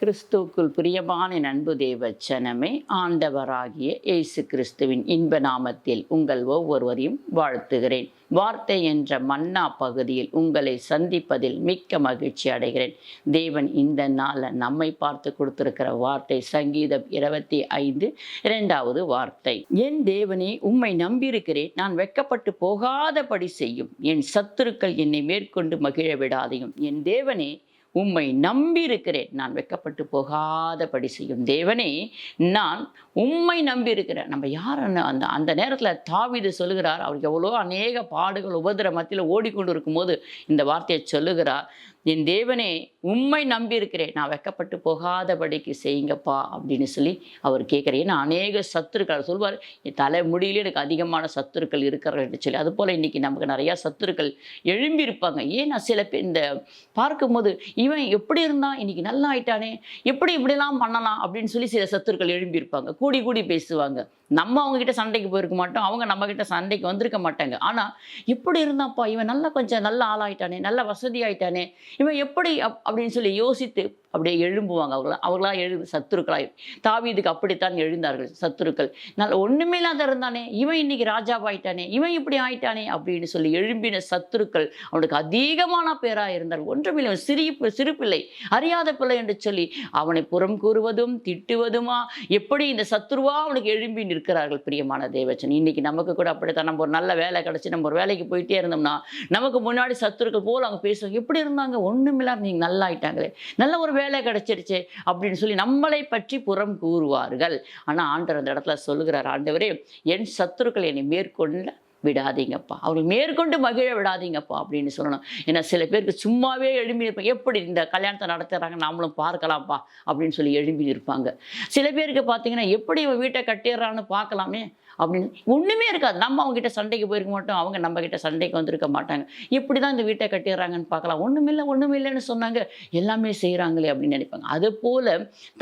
கிறிஸ்துவுக்குள் பிரியமான நண்பு தேவச்சனமே ஆண்டவராகிய இயேசு கிறிஸ்துவின் இன்ப நாமத்தில் உங்கள் ஒவ்வொருவரையும் வாழ்த்துகிறேன். வார்த்தை என்ற மன்னா பகுதியில் உங்களை சந்திப்பதில் மிக்க மகிழ்ச்சி அடைகிறேன். தேவன் இந்த நாளில் நம்மை பார்த்து கொடுத்திருக்கிற வார்த்தை சங்கீதம் இருபத்தி ஐந்து இரண்டாவது வார்த்தை. என் தேவனே உம்மை நம்பியிருக்கிறேன். நான் வெட்கப்பட்டு போகாதபடி செய்யும். என் சத்துருக்கள் என்னை மேற்கொண்டு மகிழ விடாதையும். என் தேவனே உம்மை நம்பியிருக்கிறேன். நான் வெட்கப்பட்டு போகாதபடி செய்யும் தேவனே நான் உம்மை நம்பியிருக்கிறேன். நம்ம யார் அந்த அந்த நேரத்தில் தாவிது சொல்லுகிறார்? அவர் எவ்வளோ அநேக பாடுகள் உபதிர மத்தியில் ஓடிக்கொண்டு இருக்கும்போது இந்த வார்த்தையை சொல்லுகிறார். என் தேவனே உம்மை நம்பியிருக்கிறேன். நான் வெட்கப்பட்டு போகாதபடிக்கு செய்யுங்கப்பா அப்படின்னு சொல்லி அவர் கேட்குறார். ஏன்னா அநேக சத்துருக்கள் சொல்வார் என் தலை முடியிலே எனக்கு அதிகமான சத்துருக்கள் இருக்கிறார்கள் சொல்லி. அதுபோல் இன்றைக்கி நமக்கு நிறையா சத்துருக்கள் எழும்பியிருப்பாங்க. ஏன் நான் சில பேர் இந்த பார்க்கும்போது இவன் எப்படி இருந்தான் இன்றைக்கி நல்லா ஆயிட்டானே? எப்படி இப்படிலாம் பண்ணலாம் அப்படின்னு சொல்லி சில சத்துருக்கள் எழும்பியிருப்பாங்க. கூடி கூடி பேசுவாங்க. நம்ம அவங்கக்கிட்ட சண்டைக்கு போயிருக்க மாட்டோம். அவங்க நம்மக்கிட்ட சண்டைக்கு வந்திருக்க மாட்டாங்க. ஆனால் எப்படி இருந்தாப்பா இவன் நல்லா கொஞ்சம் நல்ல ஆளாயிட்டானே நல்ல வசதி ஆயிட்டானே இவன் எப்படி அப் அப்படின்னு சொல்லி யோசித்து அப்படியே எழும்புவாங்க அவங்களா அவர்களா எழுது சத்துருக்களாய். தாவீதுக்கு அப்படித்தான் எழுந்தார்கள் சத்துருக்கள். நல்ல ஒன்றுமே இல்லாத இருந்தானே இவன் இன்னைக்கு ராஜாவாயிட்டானே. இவன் இப்படி ஆயிட்டானே அப்படின்னு சொல்லி எழும்பின சத்துருக்கள் அவனுக்கு அதிகமான பேராக இருந்தார் ஒன்றுமில்லை சிறிய சிறு பிள்ளை அறியாத பிள்ளை என்று சொல்லி அவனை புறம் கூறுவதும் திட்டுவதுமா எப்படி இந்த சத்துருவா அவனுக்கு எழும்பி நிற்கிறார்கள் பிரியமான தேவச்சன். இன்னைக்கு நமக்கு கூட அப்படித்தான். நம்ம ஒரு நல்ல வேலை கிடச்சி நம்ம ஒரு வேலைக்கு போயிட்டே இருந்தோம்னா நமக்கு முன்னாடி சத்துருக்கள் போல் அவங்க பேசுவாங்க. எப்படி இருந்தாங்க? ஒன்றுமில்லாம நீங்கள் நல்லா ஆயிட்டாங்களே நல்ல ஒரு வேலை கிடச்சிருச்சு அப்படின்னு சொல்லி நம்மளை பற்றி புறம் கூறுவார்கள். ஆனால் ஆண்டவர் அந்த இடத்துல சொல்லுகிறார் ஆண்டவரே என் சத்துருக்கள் என்னை மேற்கொள்ள விடாதீங்கப்பா. அவர்கள் மேற்கொண்டு மகிழ விடாதீங்கப்பா அப்படின்னு சொல்லணும். ஏன்னா சில பேருக்கு சும்மாவே எழும்பி இருப்பாங்க எப்படி இந்த கல்யாணத்தை நடத்துகிறாங்க நாமளும் பார்க்கலாம்ப்பா அப்படின்னு சொல்லி எழும்பி இருப்பாங்க சில பேருக்கு பார்த்தீங்கன்னா எப்படி இவன் வீட்டை கட்டிடுறான்னு பார்க்கலாமே அப்படின்னு ஒன்றுமே இருக்காது. நம்ம அவங்ககிட்ட சண்டைக்கு போயிருக்க மாட்டோம். அவங்க நம்ம கிட்ட சண்டைக்கு வந்திருக்க மாட்டாங்க. இப்படி தான் இந்த வீட்டை கட்டிடுறாங்கன்னு பார்க்கலாம். ஒன்றுமில்லை ஒன்றுமில்லைன்னு சொன்னாங்க. எல்லாமே செய்கிறாங்களே அப்படின்னு நினைப்பாங்க. அது போல்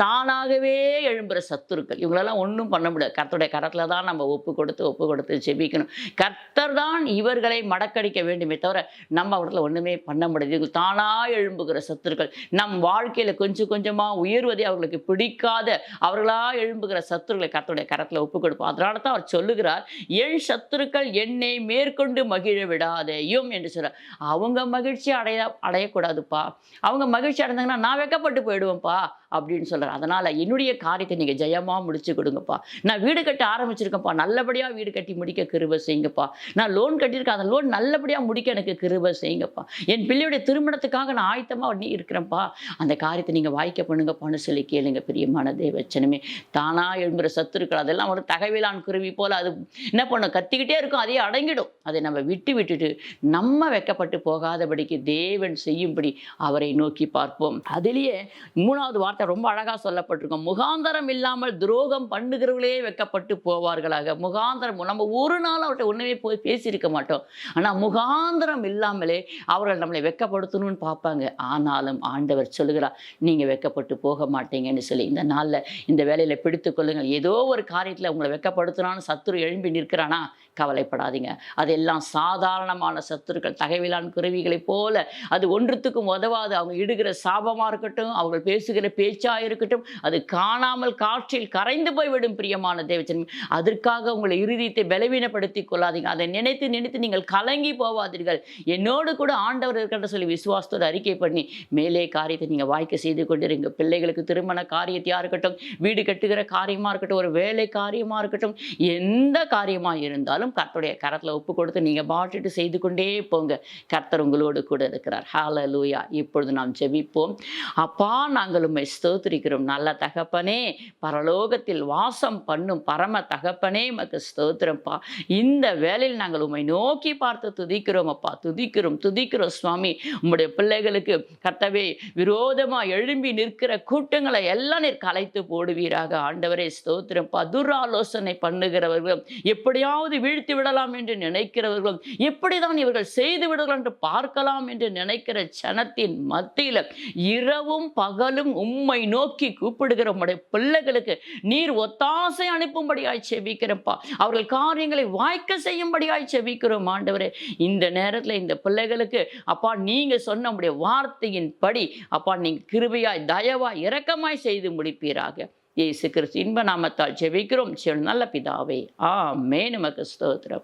தானாகவே எழும்புகிற சத்துருக்கள். இவங்களெல்லாம் ஒன்றும் பண்ண முடியாது. கரத்துடைய கரத்தில் தான் நம்ம ஒப்பு கொடுத்து ஒப்பு கொடுத்து ஜெபிக்கணும். கர்த்தர் தான் இவர்களை மடக்கடிக்க வேண்டுமே தவிர நம்ம இடத்துல ஒன்றுமே பண்ண முடியாது. தானாக எழும்புகிற சத்துருக்கள். நம் வாழ்க்கையில் கொஞ்சம் கொஞ்சமாக உயர்வதை அவர்களுக்கு பிடிக்காத அவர்களாக எழும்புகிற சத்துருக்களை கர்த்தருடைய கரத்தில் ஒப்பு கொடுப்போம். அதனால தான் அவர் சொல்லுகிறார் என் சத்துருக்கள் என்னை மேற்கொண்டு மகிழ விடாதேயும் என்று சொல்கிறார் அவங்க மகிழ்ச்சி அடைய அடையக்கூடாதுப்பா. அவங்க மகிழ்ச்சி அடைந்தாங்கன்னா நான் வெக்கப்பட்டு போயிடுவேன்ப்பா அப்படின்னு சொல்கிறார் அதனால் என்னுடைய காரியத்தை நீங்கள் ஜெயமாக முடிச்சு கொடுங்கப்பா. நான் வீடு கட்ட ஆரம்பிச்சிருக்கேன்ப்பா. நல்லபடியாக வீடு கட்டி முடிக்க கிருவ செய்யுங்கப்பா. நான் லோன் கட்டியிருக்கேன். அந்த லோன் நல்லபடியாக முடிக்க எனக்கு கிருபை செய்யுங்கப்பா. என் பிள்ளையுடைய திருமணத்துக்காக நான் ஆயத்தமாக நீ இருக்கிறேன்ப்பா. அந்த காரியத்தை நீங்கள் வாய்க்க பண்ணுங்கப்பான்னு சொல்லி கேளுங்க பிரியமான தேவச்சனமே தானாக எழும்புகிற சத்துருக்கள் அதெல்லாம் ஒரு தகவலான் குருவி போல் அது என்ன பண்ணும்? கத்திக்கிட்டே இருக்கும் அதே அடங்கிடும். அதை நம்ம விட்டு விட்டுட்டு நம்ம வெக்கப்பட்டு போகாதபடிக்கு தேவன் செய்யும்படி அவரை நோக்கி பார்ப்போம். அதிலேயே மூணாவது வார்த்தை ரொம்ப அழகாக சொல்லப்பட்டிருக்கும். முகாந்தரம் இல்லாமல் துரோகம் பண்ணுகிறவர்களே வெக்கப்பட்டு போவார்களாக. முகாந்தரம் நம்ம ஒரு நாள் அவர்கிட்ட ஒன்றுமே போய் பேசியிருக்க மாட்டோம். ஆனால் முகாந்திரம் இல்லாமலே அவர்கள் நம்மளை வெக்கப்படுத்தணும்னு பார்ப்பாங்க. ஆனாலும் ஆண்டவர் சொல்கிறார் நீங்கள் வெக்கப்பட்டு போக மாட்டீங்கன்னு சொல்லி இந்த நாளில் இந்த வேலையில் பிடித்து கொள்ளுங்கள். ஏதோ ஒரு காரியத்தில் உங்களை வெக்கப்படுத்தினான்னு சத்துரு எழும்பி நிற்கிறானா? கவலைப்படாதீங்க. அதெல்லாம் சாதாரணமான சத்துருக்கள் தகைவிலான் குருவிகளைப் போல. அது ஒன்றுத்துக்கும் உதவாது. அவங்க இடுகிற சாபமாக இருக்கட்டும் அவர்கள் பேசுகிற பேச்சாக இருக்கட்டும் அது காணாமல் காற்றில் கரைந்து போய்விடும் பிரியமான தேவச்சன் அதற்காக உங்களை இருதயத்தை பலவீனப்படுத்தி கொள்ளாதீங்க அதை நினைத்து நினைத்து நீங்கள் கலங்கி போவாதீர்கள். என்னோடு கூட ஆண்டவர் இருக்கிறத சொல்லி விசுவாசத்தோடு அறிக்கை பண்ணி மேலே காரியத்தை நீங்கள் வாய்க்க செய்து கொண்டிருங்க. பிள்ளைகளுக்கு திருமண காரியத்தையாக இருக்கட்டும் வீடு கட்டுகிற காரியமாக இருக்கட்டும் ஒரு வேலை காரியமாக இருக்கட்டும் எந்த காரியமாக இருந்தாலும் கர்த்தருடைய கரத்தில் ஒப்பு கொடுத்து நீங்கள் பாட்டுட்டு செய்து கொண்டே போங்க. கர்த்தர் உங்களோடு கூட இருக்கிறார். ஹால லூயா இப்பொழுது நாம் ஜெபிப்போம். அப்பா நாங்கள் உண்மை ஸ்தோத்திரிக்கிறோம். நல்ல தகப்பனே பரலோகத்தில் வாசம் பண்ணும் பரம தகப்பனே மக்கு ஸ்தோத்திரம்ப்பா. இந்த வேலையில் நாங்கள் உம்மை நோக்கி பார்த்து துதிக்கிறோம் அப்பா. துதிக்கிறோம் துதிக்கிறோம் சுவாமி. உம்முடைய பிள்ளைகளுக்கு கர்த்தவே விரோதமாக எழும்பி நிற்கிற கூட்டங்களை எல்லாம் நீர் கலைத்து போடுவீராக. ஆண்டவரே ஸ்தோத்திரம். துராலோசனை பண்ணுகிறவர்களும் எப்படியாவது வீழ்த்தி விடலாம் என்று நினைக்கிறவர்களும் எப்படிதான் இவர்கள் செய்து விடலாம் என்று பார்க்கலாம் என்று நினைக்கிற ஜனத்தின் மத்தியில் இரவும் பகலும் உம்மை நோக்கி கூப்பிடுகிற உம்முடைய பிள்ளைகளுக்கு நீர் ஒத்தாசை அனுப்பும்படியாய் செபிக்கிறப்பா அவர்கள் காரியங்களை வாய்க்க செய்யும்படியாய் செபிக்கிறோம் ஆண்டவரே. இந்த நேரத்தில் இந்த பிள்ளைகளுக்கு அப்பா நீங்க சொன்ன உடைய வார்த்தையின் படி அப்பா நீங்கள் கிருபையாய் தயவாய் இரக்கமாய் செய்து முடிப்பீராக. இயேசு கிறிஸ்து இன்ப நாமத்தால் ஜெபிக்கிறோம் நல்ல பிதாவே. ஆ மே நமக்கு ஸ்தோத்திரப்பா